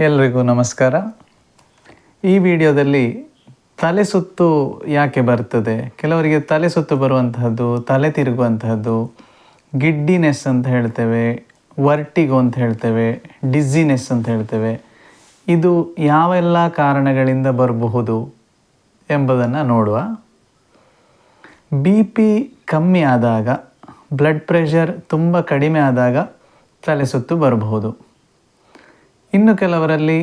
ಎಲ್ರಿಗೂ ನಮಸ್ಕಾರ. ಈ ವಿಡಿಯೋದಲ್ಲಿ ತಲೆ ಸುತ್ತು ಯಾಕೆ ಬರ್ತದೆ? ಕೆಲವರಿಗೆ ತಲೆ ಸುತ್ತು ಬರುವಂತಹದ್ದು, ತಲೆ ತಿರುಗುವಂತಹದ್ದು, ಗಿಡ್ಡಿನೆಸ್ ಅಂತ ಹೇಳ್ತೇವೆ, ವರ್ಟಿಗೋ ಅಂತ ಹೇಳ್ತೇವೆ, ಡಿಸ್ಸಿನೆಸ್ ಅಂತ ಹೇಳ್ತೇವೆ. ಇದು ಯಾವೆಲ್ಲ ಕಾರಣಗಳಿಂದ ಬರಬಹುದು ಎಂಬುದನ್ನು ನೋಡುವ. ಬಿ ಪಿ ಕಮ್ಮಿ ಆದಾಗ, ಬ್ಲಡ್ ಪ್ರೆಷರ್ ತುಂಬ ಕಡಿಮೆ ಆದಾಗ ತಲೆ ಸುತ್ತು ಬರಬಹುದು. ಇನ್ನು ಕೆಲವರಲ್ಲಿ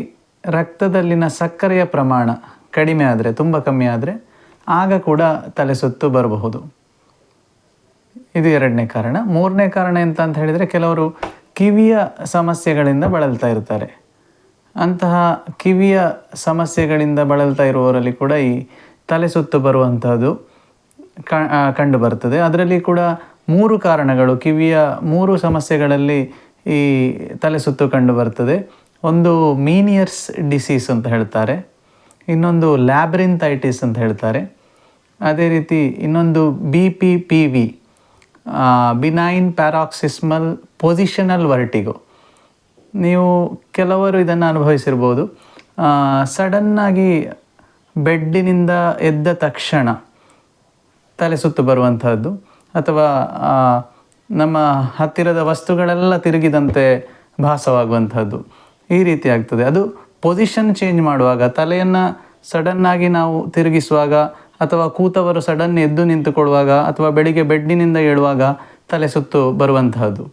ರಕ್ತದಲ್ಲಿನ ಸಕ್ಕರೆಯ ಪ್ರಮಾಣ ಕಡಿಮೆ ಆದರೆ, ತುಂಬ ಕಮ್ಮಿ ಆದರೆ ಆಗ ಕೂಡ ತಲೆ ಸುತ್ತು ಬರಬಹುದು. ಇದು ಎರಡನೇ ಕಾರಣ. ಮೂರನೇ ಕಾರಣ ಎಂತ ಅಂತ ಹೇಳಿದರೆ ಕೆಲವರು ಕಿವಿಯ ಸಮಸ್ಯೆಗಳಿಂದ ಬಳಲ್ತಾ ಇರ್ತಾರೆ. ಅಂತಹ ಕಿವಿಯ ಸಮಸ್ಯೆಗಳಿಂದ ಬಳಲ್ತಾ ಇರುವವರಲ್ಲಿ ಕೂಡ ಈ ತಲೆ ಸುತ್ತು ಬರುವಂಥದ್ದು ಕಂಡು ಬರ್ತದೆ. ಅದರಲ್ಲಿ ಕೂಡ ಮೂರು ಕಾರಣಗಳು, ಕಿವಿಯ ಮೂರು ಸಮಸ್ಯೆಗಳಲ್ಲಿ ಈ ತಲೆ ಸುತ್ತು ಕಂಡು ಬರ್ತದೆ. ಒಂದು ಮೀನಿಯರ್ಸ್ ಡಿಸೀಸ್ ಅಂತ ಹೇಳ್ತಾರೆ. ಇನ್ನೊಂದು ಲ್ಯಾಬ್ರಿಂಥೈಟಿಸ್ ಅಂತ ಹೇಳ್ತಾರೆ. ಅದೇ ರೀತಿ ಇನ್ನೊಂದು B P P V benign paroxysmal positional vertigo ನೀವು ಕೆಲವರು ಇದನ್ನು ಅನುಭವಿಸಿರ್ಬೋದು. ಸಡನ್ನಾಗಿ ಬೆಡ್ಡಿನಿಂದ ಎದ್ದ ತಕ್ಷಣ ತಲೆ ಸುತ್ತು ಬರುವಂಥದ್ದು ಅಥವಾ ನಮ್ಮ ಹತ್ತಿರದ ವಸ್ತುಗಳೆಲ್ಲ ತಿರುಗಿದಂತೆ ಭಾಸವಾಗುವಂಥದ್ದು. ಈ ರೀತಿ ಆಗ್ತದೆ. ಅದು ಪೊಸಿಷನ್ ಚೇಂಜ್ ಮಾಡುವಾಗ, ತಲೆಯನ್ನು ಸಡನ್ನಾಗಿ ನಾವು ತಿರುಗಿಸುವಾಗ ಅಥವಾ ಕೂತವರು ಸಡನ್ ಎದ್ದು ನಿಂತುಕೊಳ್ಳುವಾಗ ಅಥವಾ ಬೆಳಿಗ್ಗೆ ಬೆಡ್ಡಿನಿಂದ ಏಳುವಾಗ ತಲೆ ಸುತ್ತು ಬರುವಂತಹದ್ದು.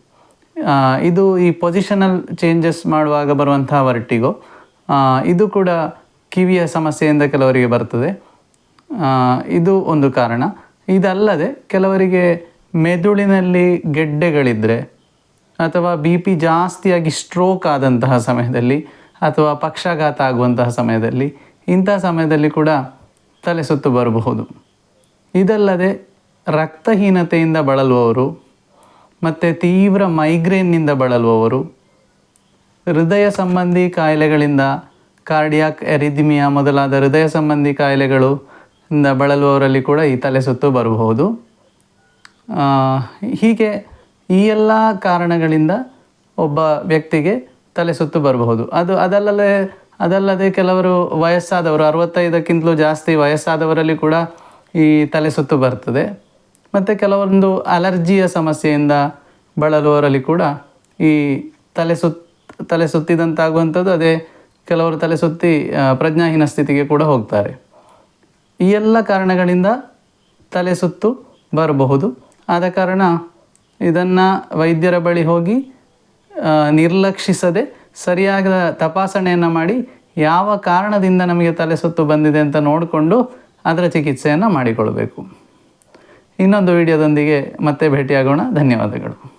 ಇದು ಈ ಪೊಸಿಷನಲ್ ಚೇಂಜಸ್ ಮಾಡುವಾಗ ಬರುವಂತಹ ವರ್ಟಿಗೋ. ಇದು ಕೂಡ ಕಿವಿಯ ಸಮಸ್ಯೆಯಿಂದ ಕೆಲವರಿಗೆ ಬರ್ತದೆ. ಇದು ಒಂದು ಕಾರಣ. ಇದಲ್ಲದೆ ಕೆಲವರಿಗೆ ಮೆದುಳಿನಲ್ಲಿ ಗೆಡ್ಡೆಗಳಿದ್ದರೆ ಅಥವಾ ಬಿ ಪಿ ಜಾಸ್ತಿಯಾಗಿ ಸ್ಟ್ರೋಕ್ ಆದಂತಹ ಸಮಯದಲ್ಲಿ ಅಥವಾ ಪಕ್ಷಾಘಾತ ಆಗುವಂತಹ ಸಮಯದಲ್ಲಿ ಇಂಥ ಸಮಯದಲ್ಲಿ ಕೂಡ ತಲೆ ಸುತ್ತು ಬರಬಹುದು. ಇದಲ್ಲದೆ ರಕ್ತಹೀನತೆಯಿಂದ ಬಳಲುವವರು ಮತ್ತು ತೀವ್ರ ಮೈಗ್ರೇನ್ನಿಂದ ಬಳಲುವವರು, ಹೃದಯ ಸಂಬಂಧಿ ಕಾಯಿಲೆಗಳಿಂದ ಕಾರ್ಡಿಯಾಕ್ ಎರಿದಿಮಿಯಾ ಮೊದಲಾದ ಹೃದಯ ಸಂಬಂಧಿ ಕಾಯಿಲೆಗಳು ಬಳಲುವವರಲ್ಲಿ ಕೂಡ ಈ ತಲೆ ಸುತ್ತು ಬರಬಹುದು. ಹೀಗೆ ಈ ಎಲ್ಲ ಕಾರಣಗಳಿಂದ ಒಬ್ಬ ವ್ಯಕ್ತಿಗೆ ತಲೆ ಸುತ್ತು ಬರಬಹುದು. ಅದು ಅದಲ್ಲದೆ ಅದಲ್ಲದೆ ಕೆಲವರು ವಯಸ್ಸಾದವರು, ಅರವತ್ತೈದಕ್ಕಿಂತಲೂ ಜಾಸ್ತಿ ವಯಸ್ಸಾದವರಲ್ಲಿ ಕೂಡ ಈ ತಲೆ ಸುತ್ತು ಬರ್ತದೆ. ಮತ್ತು ಕೆಲವೊಂದು ಅಲರ್ಜಿಯ ಸಮಸ್ಯೆಯಿಂದ ಬಳಲುವವರಲ್ಲಿ ಕೂಡ ಈ ತಲೆ ಸುತ್, ತಲೆ ಸುತ್ತಿದಂತಾಗುವಂಥದ್ದು, ಅದೇ ಕೆಲವರು ತಲೆ ಸುತ್ತಿ ಪ್ರಜ್ಞಾಹೀನ ಸ್ಥಿತಿಗೆ ಕೂಡ ಹೋಗ್ತಾರೆ. ಈ ಎಲ್ಲ ಕಾರಣಗಳಿಂದ ತಲೆ ಸುತ್ತು ಬರಬಹುದು. ಆದ ಕಾರಣ ಇದನ್ನು ವೈದ್ಯರ ಬಳಿ ಹೋಗಿ ನಿರ್ಲಕ್ಷಿಸದೆ ಸರಿಯಾದ ತಪಾಸಣೆಯನ್ನು ಮಾಡಿ ಯಾವ ಕಾರಣದಿಂದ ನಮಗೆ ತಲೆ ಸುತ್ತು ಬಂದಿದೆ ಅಂತ ನೋಡಿಕೊಂಡು ಅದರ ಚಿಕಿತ್ಸೆಯನ್ನು ಮಾಡಿಕೊಳ್ಬೇಕು. ಇನ್ನೊಂದು ವಿಡಿಯೋದೊಂದಿಗೆ ಮತ್ತೆ ಭೇಟಿಯಾಗೋಣ. ಧನ್ಯವಾದಗಳು.